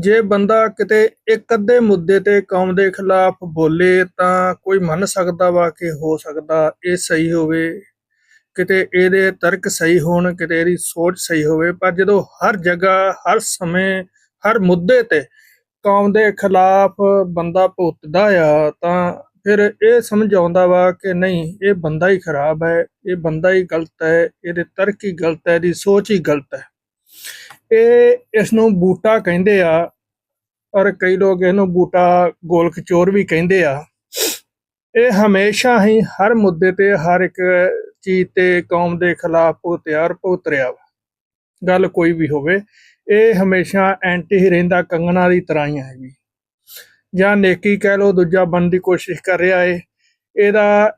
ਜੇ ਬੰਦਾ ਕਿਤੇ ਇੱਕ ਅੱਧੇ ਮੁੱਦੇ ਤੇ ਕੌਮ ਦੇ ਖਿਲਾਫ ਬੋਲੇ ਤਾਂ ਕੋਈ ਮੰਨ ਸਕਦਾ ਵਾ ਕਿ ਹੋ ਸਕਦਾ ਇਹ ਸਹੀ ਹੋਵੇ। ਕਿਤੇ ਇਹਦੇ ਤਰਕ ਸਹੀ ਹੋਣ, ਕਿਤੇ ਇਹਦੀ ਸੋਚ ਸਹੀ ਹੋਵੇ, ਪਰ ਜਦੋਂ ਹਰ ਜਗ੍ਹਾ, ਹਰ ਸਮੇਂ, ਹਰ ਮੁੱਦੇ ਤੇ ਕੌਮ ਦੇ ਖਿਲਾਫ ਬੰਦਾ ਭੁੱਤਦਾ ਆ ਤਾਂ ਫਿਰ ਇਹ ਸਮਝ ਆਉਂਦਾ ਵਾ ਕਿ ਨਹੀਂ, ਇਹ ਬੰਦਾ ਹੀ ਖਰਾਬ ਹੈ, ਇਹ ਬੰਦਾ ਹੀ ਗਲਤ ਹੈ, ਇਹਦੇ ਤਰਕ ਹੀ ਗਲਤ ਹੈ, ਇਹਦੀ ਸੋਚ ਹੀ ਗਲਤ ਹੈ। ਇਹ ਇਸ ਨੂੰ ਬੂਟਾ ਕਹਿੰਦੇ ਆ, ਔਰ ਕਈ ਲੋਕ ਇਹਨੂੰ ਬੂਟਾ ਗੋਲ ਕਚੋਰ ਵੀ ਕਹਿੰਦੇ ਆ। ਇਹ ਹਮੇਸ਼ਾ ਹੀ ਹਰ ਮੁੱਦੇ ਤੇ ਹਰ ਇੱਕ ਚੀਜ਼ ਤੇ ਕੌਮ ਦੇ ਖਿਲਾਫ ਤਿਆਰ ਰਿਹਾ ਵਾ। ਗੱਲ ਕੋਈ ਵੀ ਹੋਵੇ, ਇਹ ਹਮੇਸ਼ਾ ਐਂਟੀ ਹੀ ਰਹਿੰਦਾ ਕੰਗਣਾ ਦੀ ਤਰ੍ਹਾਂ ਹੀ ਹੈ ਵੀ। ਜਾਂ ਨੇਕੀ ਕਹਿ ਲੋ ਦੂਜਾ ਬਣਨ ਦੀ ਕੋਸ਼ਿਸ਼ ਕਰ ਰਿਹਾ ਏ, ਇਹਦਾ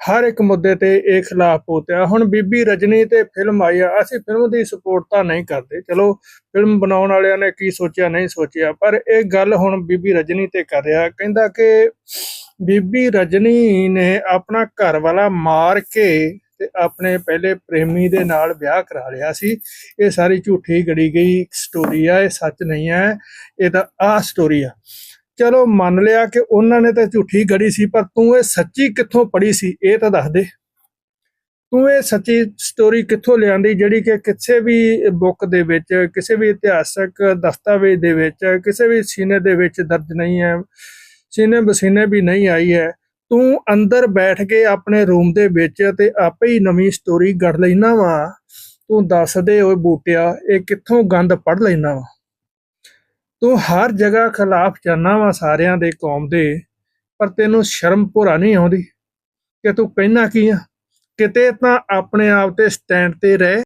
ਹਰ ਇੱਕ ਮੁੱਦੇ ਤੇ ਇਹ ਖਿਲਾਫ ਪੋਤਿਆ। ਹੁਣ ਬੀਬੀ ਰਜਨੀ ਤੇ ਫਿਲਮ ਆਈ ਆ, ਅਸੀਂ ਫਿਲਮ ਦੀ ਸਪੋਰਟ ਤਾਂ ਨਹੀਂ ਕਰਦੇ। ਚਲੋ ਫਿਲਮ ਬਣਾਉਣ ਵਾਲਿਆਂ ਨੇ ਕੀ ਸੋਚਿਆ, ਨਹੀਂ ਸੋਚਿਆ, ਪਰ ਇਹ ਗੱਲ ਹੁਣ ਬੀਬੀ ਰਜਨੀ ਤੇ ਕਰ ਰਿਹਾ। ਕਹਿੰਦਾ ਕਿ ਬੀਬੀ ਰਜਨੀ ਨੇ ਆਪਣਾ ਘਰ ਵਾਲਾ ਮਾਰ ਕੇ ਤੇ ਆਪਣੇ ਪਹਿਲੇ ਪ੍ਰੇਮੀ ਦੇ ਨਾਲ ਵਿਆਹ ਕਰਾ ਲਿਆ ਸੀ। ਇਹ ਸਾਰੀ ਝੂਠੀ ਗੜੀ ਗਈ ਸਟੋਰੀ ਆ, ਇਹ ਸੱਚ ਨਹੀਂ ਹੈ, ਇਹ ਤਾਂ ਆ ਸਟੋਰੀ ਆ। ਚਲੋ ਮੰਨ ਲਿਆ ਕਿ ਉਹਨਾਂ ਨੇ ਤਾਂ ਝੂਠੀ ਗੜੀ ਸੀ, ਪਰ ਤੂੰ ਇਹ ਸੱਚੀ ਕਿੱਥੋਂ ਪੜੀ ਸੀ, ਇਹ ਤਾਂ ਦੱਸ ਦੇ। ਤੂੰ ਇਹ ਸੱਚੀ ਸਟੋਰੀ ਕਿੱਥੋਂ ਲਿਆਂਦੀ, ਜਿਹੜੀ ਕਿ ਕਿਸੇ ਵੀ ਬੁੱਕ ਦੇ ਵਿੱਚ, ਕਿਸੇ ਵੀ ਇਤਿਹਾਸਕ ਦਸਤਾਵੇਜ਼ ਦੇ ਵਿੱਚ, ਕਿਸੇ ਵੀ ਸੀਨੇ ਦੇ ਵਿੱਚ ਦਰਜ ਨਹੀਂ ਹੈ, ਸੀਨੇ ਬਸੀਨੇ ਵੀ ਨਹੀਂ ਆਈ ਹੈ। ਤੂੰ ਅੰਦਰ ਬੈਠ ਕੇ ਆਪਣੇ ਰੂਮ ਦੇ ਵਿੱਚ ਤੇ ਆਪੇ ਹੀ ਨਵੀਂ ਸਟੋਰੀ ਗੜ ਲੈਣਾ ਵਾ। ਤੂੰ ਦੱਸ ਦੇ ਓਏ ਬੂਟਿਆ, ਇਹ ਕਿੱਥੋਂ ਗੰਦ ਪੜ ਲੈਣਾ ਵਾ। ਤੂੰ ਹਰ ਜਗ੍ਹਾ ਖਿਲਾਫ ਜਾਨਾ ਵਾ ਸਾਰਿਆਂ ਦੇ ਕੌਮ ਦੇ, ਪਰ ਤੈਨੂੰ ਸ਼ਰਮ ਭੁਰਾ ਨਹੀਂ ਆਉਂਦੀ? ਕਿ ਤੂੰ ਕਹਿਣਾ ਕੀ ਆ? ਕਿਤੇ ਤਾਂ ਆਪਣੇ ਆਪ ਤੇ ਸਟੈਂਡ ਤੇ ਰਹਿ।